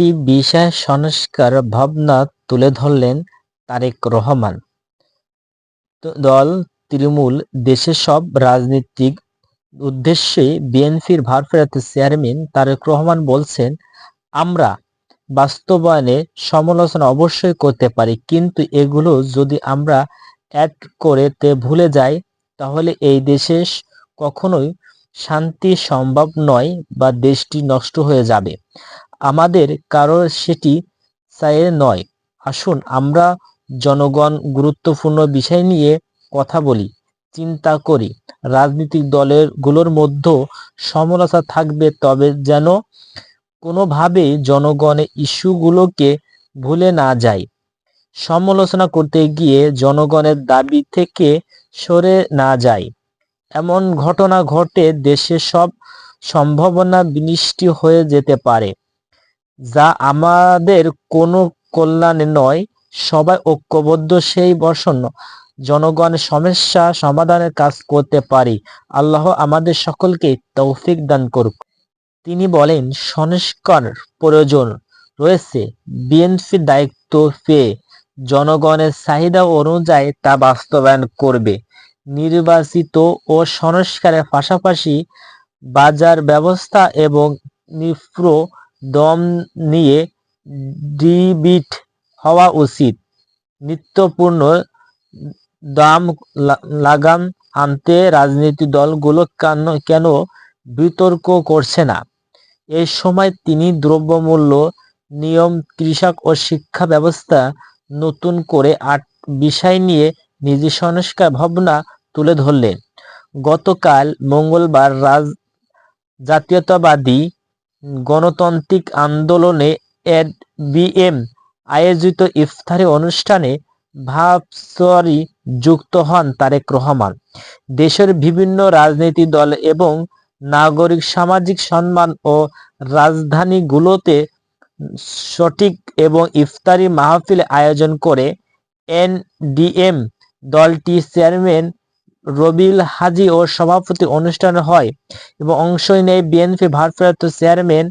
একটি বিশাল সংস্কার ভাবনা তুলে ধরলেন তারেক রহমান। দল, তৃণমূল, দেশের সব রাজনীতিক উদ্দেশ্যে বিএনপির ভারপ্রাপ্ত চেয়ারম্যান তারেক রহমান বলছেন, আমরা বাস্তবায়নে সমালোচনা অবশ্যই করতে পারি, কিন্তু এগুলো যদি আমরা অ্যাড করে ভুলে যাই, তাহলে এই দেশে কখনোই শান্তি সম্ভব নয় বা দেশটি নষ্ট হয়ে যাবে। আমাদের কারও সেটি চায়ে নয়। আসুন আমরা জনগণ গুরুত্বপূর্ণ বিষয় নিয়ে কথা বলি, চিন্তা করি। রাজনৈতিক দলেরগুলোর মধ্যে সমালোচনা থাকবে, তবে যেন কোনোভাবেই জনগণের ইস্যুগুলোকে ভুলে না যায়। সমালোচনা করতে গিয়ে জনগণের দাবি থেকে সরে না যায়। এমন ঘটনা ঘটে, দেশে সব সম্ভাবনা বিনষ্টি হয়ে যেতে পারে, যা আমাদের কোনো কল্যাণে নয়। সবাই ঐক্যবদ্ধ, সেই বসন জনগণের সমস্যা সমাধানের কাজ করতে পারি। আল্লাহ আমাদের সকলকে তৌফিক দান করুক। তিনি বলেন, সংস্কার প্রয়োজন রয়েছে। বিএনপির দায়িত্ব পেয়ে জনগণের চাহিদা অনুযায়ী তা বাস্তবায়ন করবে। নির্বাচিত ও সংস্কারের পাশাপাশি বাজার ব্যবস্থা এবং নিপ্র দম নিয়ে ডিবিট হওয়া উচিত। নিত্যপূর্ণ দাম লাগাম আনতে রাজনীতি দলগুলো কেন কেন বিতর্ক করছে না? এই সময় তিনি দ্রব্যমূল্য নিয়ম, কৃষক ও শিক্ষা ব্যবস্থা নতুন করে আট, বিষয় নিয়ে সংস্কার ভাবনা তুলে ধরলেন। গতকাল মঙ্গলবার রাজ, জাতীয়তাবাদী গণতান্ত্রিক আন্দোলনে এড বিএম আয়োজিত ইফতারি অনুষ্ঠানে ভাবসরি যুক্ত হন তারেক রহমান। দেশের বিভিন্ন রাজনৈতিক দল এবং নাগরিক সামাজিক সম্মান ও রাজধানীগুলোতে সঠিক এবং ইফতারি মাহফিল আয়োজন করে এনডিএম দলটি চেয়ারম্যান রবিল হাজি ও সভাপতি অনুষ্ঠান হয় এবং অংশ নেয় বিএনপি ভারপ্রাপ্ত চেয়ারম্যান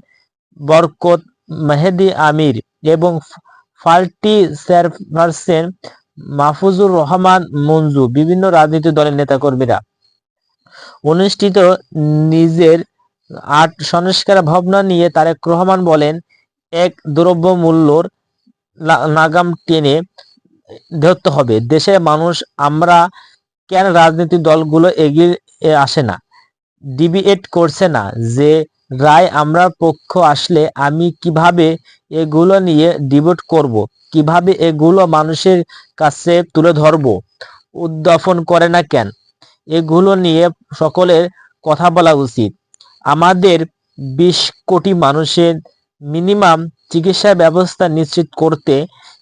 বরকত মেহেদি আমির এবং পার্টি চেয়ারপারসন মাহফুজুর রহমান মঞ্জু, বিভিন্ন রাজনৈতিক দলের নেতাকর্মীরা। অনুষ্ঠিত নিজের আট সংস্কার ভাবনা নিয়ে তারেক রহমান বলেন, এক দ্রব্য মূল্যর নাগাম টেনে ধরতে হবে। দেশের মানুষ, আমরা কেন রাজনৈতিক দলগুলো এগিয়ে আসে না? ডিবিএট করছে না যে রায় আমরা পক্ষ আসলে আমি কীভাবে এগুলো নিয়ে ডিবেট করব? কীভাবে এগুলো মানুষের কাছে তুলে ধরব? উদ্যাপন করে না কেন? এগুলো নিয়ে সকলের কথা বলা উচিত। আমাদের বিশ কোটি মানুষের মিনিমাম চিকিৎসা ব্যবস্থা নিশ্চিত করতে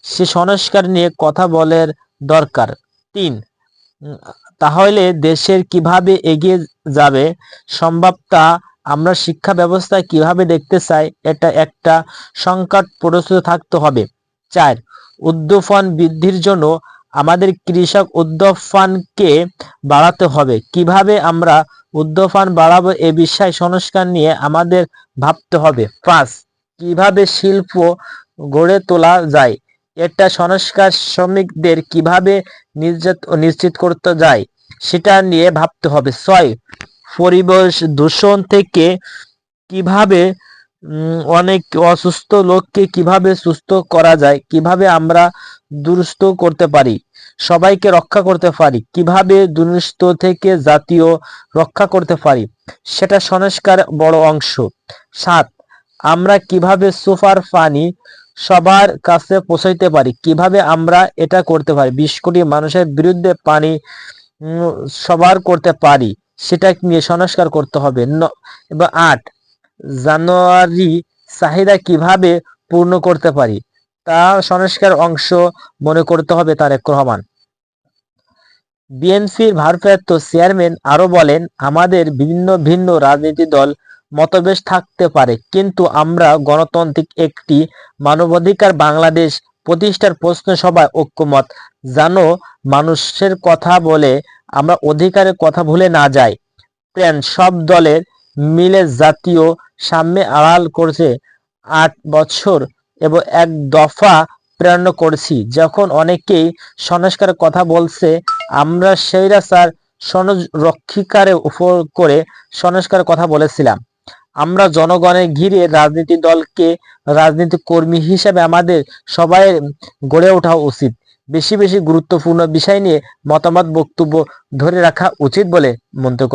সে সংস্কার নিয়ে কথা বলার দরকার। তিন, তাহলে দেশের কীভাবে এগিয়ে যাবে সম্ভব তা আমরা শিক্ষা ব্যবস্থা কীভাবে দেখতে চাই, এটা একটা সংকট প্রস্তুত থাকতে হবে। চার উদ্যোফন বৃদ্ধির জন্য আমাদের কৃষক উদ্যোফানকে বাড়াতে হবে। কীভাবে আমরা উদ্যোফান বাড়াবো এ বিষয়ে সংস্কার নিয়ে আমাদের ভাবতে হবে। পাঁচ, কীভাবে শিল্প গড়ে তোলা যায়? এটা সংস্কার শ্রমিকদের কীভাবে নিশ্চিত করতে যায়, সেটা নিয়ে ভাবতে হবে। ছয়, পরিবেশ দূষণ থেকে কীভাবে অনেক অসুস্থ লোককে কীভাবে সুস্থ করা যায়, কীভাবে আমরা দুরুস্ত করতে পারি, সবাইকে রক্ষা করতে পারি, কীভাবে দুরুস্ত থেকে জাতীয় রক্ষা করতে পারি, সেটা সংস্কার বড় অংশ। সাত, আমরা কীভাবে সুপার পানি সবার কাছে পৌঁছাইতে পারি। কীভাবে আমরা এটা করতে পারি? বিশ কোটি মানুষের বিরুদ্ধে পানি সবার করতে পারি, সেটা নিয়ে সংস্কার করতে হবে। আট, জানুয়ারি চাহিদা কীভাবে পূর্ণ করতে পারি? তা সংস্কার অংশ মনে করতে হবে তারেক রহমান। বিএনপির ভারপ্রাপ্ত চেয়ারম্যান আরও বলেন, আমাদের বিভিন্ন ভিন্ন রাজনীতি দল মতবেশ থাকতে পারে। কিন্তু আমরা গণতান্ত্রিক একটি মানবাধিকার বাংলাদেশ প্রতিষ্ঠার প্রশ্ন সভায় ঐক্যমত। জানো মানুষের কথা বলে আমরা অধিকারের কথা ভুলে না যাই। প্ল্যান সব দলের মিলে জাতীয় সাম্যে আড়াল করছে। আট বছর এবং এক দফা প্রেরণ করছি। যখন অনেকেই সংস্কারের কথা বলছে, আমরা সেই রাস্তার সংরক্ষিকারের উপর করে সংস্কারের কথা বলেছিলাম। আমরা জনগণের ঘিরে রাজনীতি দলকে রাজনীতি কর্মী হিসেবে আমাদের সবাই গড়ে ওঠা উচিত। বেশি বেশি গুরুত্বপূর্ণ বিষয় নিয়ে মতামত, বক্তব্য ধরে রাখা উচিত বলে মন্তব্য